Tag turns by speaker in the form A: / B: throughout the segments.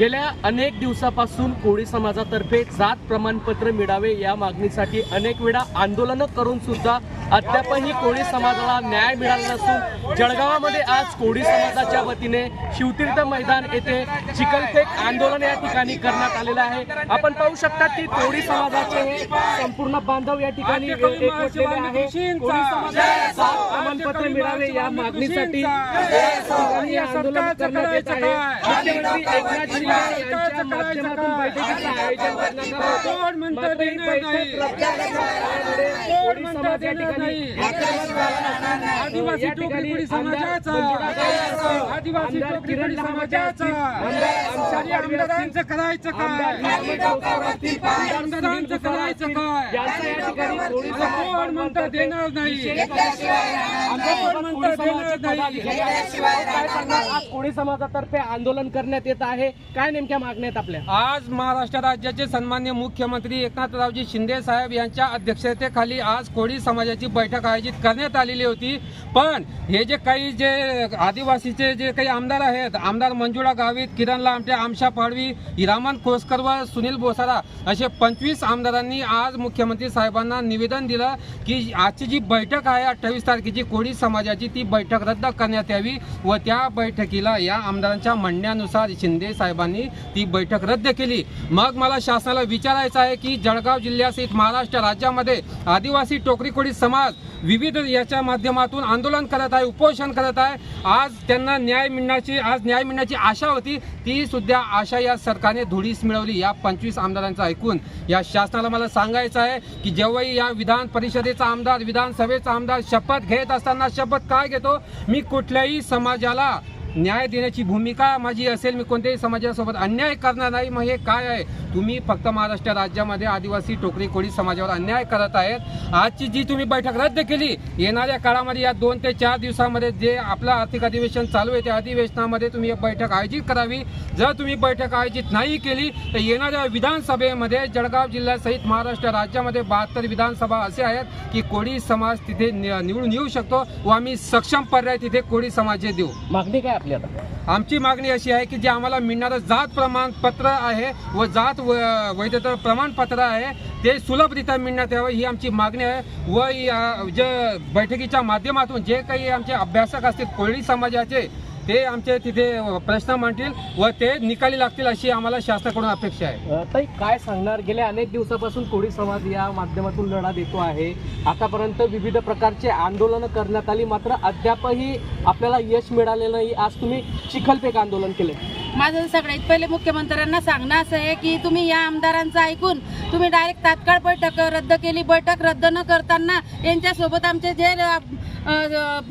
A: गेल्या अनेक दिवसापासून कोळी समाजातर्फे जात प्रमाणपत्र मिळावे या मागणीसाठी अनेक वेळा आंदोलनं करून सुद्धा अद्यापही कोळी समाजाला न्याय मिळाला नसून जळगावामध्ये आज कोळी समाजाच्या वतीने शिवतीर्थ मैदान येथे चिखलफेक आंदोलन या ठिकाणी करण्यात आलेलं आहे. आपण पाहू शकता की कोळी समाजाचे हे संपूर्ण बांधव या ठिकाणी आहे प्रमाणपत्र मिळावे या मागणीसाठी आंदोलन करण्यात येत आहे. मुख्यमंत्री एकनाथ शिंदे यांच्या माध्यमातून बैठकीचं आयोजन करण्यात कोळी समाज या ठिकाणी
B: आदिवासी टोकरी समाजाचा. टोकरी समाजाचा.
A: आमच्या
B: आमदारांचं करायचं काय? आमदारांचं
A: गुप्ता
B: करायचं काय? कोण म्हणतं देणार नाही?
A: कोळी
B: म्हणतं
A: समाजाचे
B: देणार नाही?
A: पदाधिकारी काय सांगणार आज कोळी समाजातर्फे आंदोलन करण्यात येत आहे? काय नेमक्या मागण्या आहेत आपल्या?
B: आज महाराष्ट्र राज्याचे सन्मान्य मुख्यमंत्री एकनाथरावजी शिंदे साहेब यांच्या अध्यक्षतेखाली आज कोळी समाजाची बैठक आयोजित करण्यात आलेली होती. पण हे जे काही जे आदिवासीचे जे काही आमदार आहेत आमदार मंजुळा गावित किरण लामटे आमशा पाडवी हिरामन खोसकर व सुनील बोसारा असे पंचवीस आमदारांनी आज मुख्यमंत्री साहेबांना निवेदन दिलं की आजची जी बैठक आहे अठ्ठावीस तारखेची कोळी समाजाची ती बैठक रद्द करण्यात यावी व त्या बैठकीला या आमदारांच्या म्हणण्यानुसार शिंदे साहेबांनी ती बैठक रद्द केली. मग मला शासनाला विचारायचं आहे की जळगाव जिल्ह्यासहित महाराष्ट्र राज्यामध्ये आदिवासी टोकरी कोळी समाज विविध याच्या माध्यमातून आंदोलन करत आहे उपोषण करत आहे. आज त्यांना न्याय मिळण्याची आज न्याय मिळण्याची आशा होती. ती सुद्धा आशा या सरकारने धुळीस मिळवली. या पंचवीस आमदारांचं ऐकून या शासनाला मला सांगायचं आहे की जेव्हाही या विधान परिषदेचा आमदार विधानसभेचा आमदार शपथ घेत असताना शपथ काय घेतो? मी कुठल्याही समाजाला न्याय देण्याची भूमिका माझी असेल मी कोणत्याही समाजासोबत अन्याय करणार नाही. मग हे काय आहे? तुम्ही फक्त महाराष्ट्र राज्यामध्ये आदिवासी टोकरी कोळी समाजावर अन्याय करत आहेत. आजची जी तुम्ही बैठक रद्द केली येणाऱ्या काळामध्ये या दोन ते चार दिवसामध्ये जे आपलं आर्थिक अधिवेशन चालू आहे त्या अधिवेशनामध्ये तुम्ही एक बैठक आयोजित करावी. जर तुम्ही बैठक आयोजित नाही केली तर येणाऱ्या विधानसभेमध्ये जळगाव जिल्ह्यासहित महाराष्ट्र राज्यामध्ये बहात्तर विधानसभा असे आहेत की कोळी समाज तिथे नि- निवडून येऊ शकतो व आम्ही सक्षम पर्याय तिथे कोळी समाज देऊ.
A: मागणी काय? आपली आता.
B: आमची मागणी अशी आहे की जे आम्हाला मिळणारं जात प्रमाणपत्र आहे व जात व- वैधता प्रमाणपत्र आहे ते सुलभरित्या मिळण्यात यावं ही आमची मागणी आहे. व या- जे बैठकीच्या माध्यमातून जे काही आमचे अभ्यासक असतील कोळी समाजाचे ते आमचे तिथे प्रश्न मांडतील व ते निकाली लागतील अशी आम्हाला शासनाकडून अपेक्षा आहे.
A: ताई काय सांगणार? गेल्या अनेक दिवसापासून कोळी समाज या माध्यमातून लढा देतो आहे. आतापर्यंत विविध प्रकारचे आंदोलनं करण्यात आली मात्र अद्यापही आपल्याला यश मिळालेलं नाही. आज तुम्ही चिखलपेक आंदोलन केले.
C: माझं सगळ्यात पहिले मुख्यमंत्र्यांना सांगणं असं आहे की तुम्ही या आमदारांचं ऐकून तुम्ही डायरेक्ट तात्काळ बैठक रद्द केली. बैठक रद्द न करताना यांच्यासोबत आमचे जे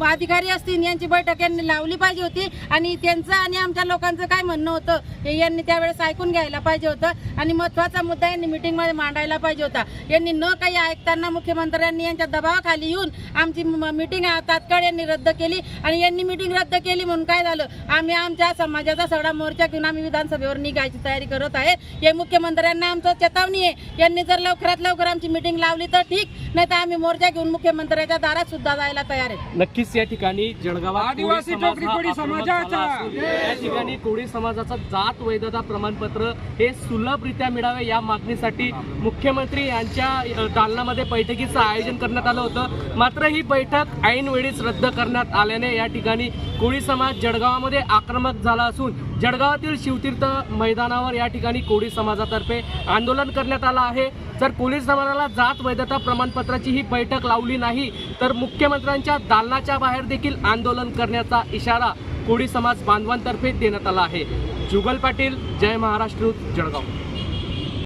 C: अधिकारी असतील यांची बैठक यांनी लावली पाहिजे होती. आणि त्यांचं आणि आमच्या लोकांचं काय म्हणणं होतं हे यांनी त्यावेळेस ऐकून घ्यायला पाहिजे होतं. आणि महत्त्वाचा मुद्दा यांनी मिटिंगमध्ये मांडायला पाहिजे होता. यांनी न काही ऐकताना मुख्यमंत्र्यांनी यांच्या दबावाखाली येऊन आमची मिटिंग तात्काळ यांनी रद्द केली. आणि यांनी मिटिंग रद्द केली म्हणून काय झालं? आम्ही आमच्या समाजाचा सगळा मोर्चा घेऊन आम्ही विधानसभेवर निघायची तयारी करत आहे. हे मुख्यमंत्र्यांना आमचं चेतावणी आहे. यांनी जर लवकरात लवकर आमची मिटिंग लावली तर ठीक नाही तर आम्ही मोर्चा घेऊन मुख्यमंत्र्यांच्या दारात सुद्धा जायला तयार आहे
A: नक्कीच या ठिकाणी जळगावात
B: आदिवासी
A: कोळी
B: समाजाचा.
A: या ठिकाणी कोळी समाजाचा जात वैधता प्रमाणपत्र हे सुलभरित्या मिळावे या मागणीसाठी मुख्यमंत्री यांच्या दालनामध्ये बैठकीचं आयोजन करण्यात आलं होतं. मात्र ही बैठक ऐन वेळीच रद्द करण्यात आल्याने या ठिकाणी कोळी समाज जळगावामध्ये आक्रमक झाला असून जळगावातील शिवतीर्थ मैदानावर या ठिकाणी कोळी समाजातर्फे आंदोलन करण्यात आलं आहे. जर पोलीस दवानाला जात वैधता प्रमाणपत्राची ही बैठक लावली नाही तर मुख्यमंत्र्यांच्या दालनाच्या बाहेर देखील आंदोलन करण्याचा इशारा कोळी समाज बांधवांतर्फे देण्यात आला आहे. जुगल पाटील जय महाराष्ट्र जळगाव.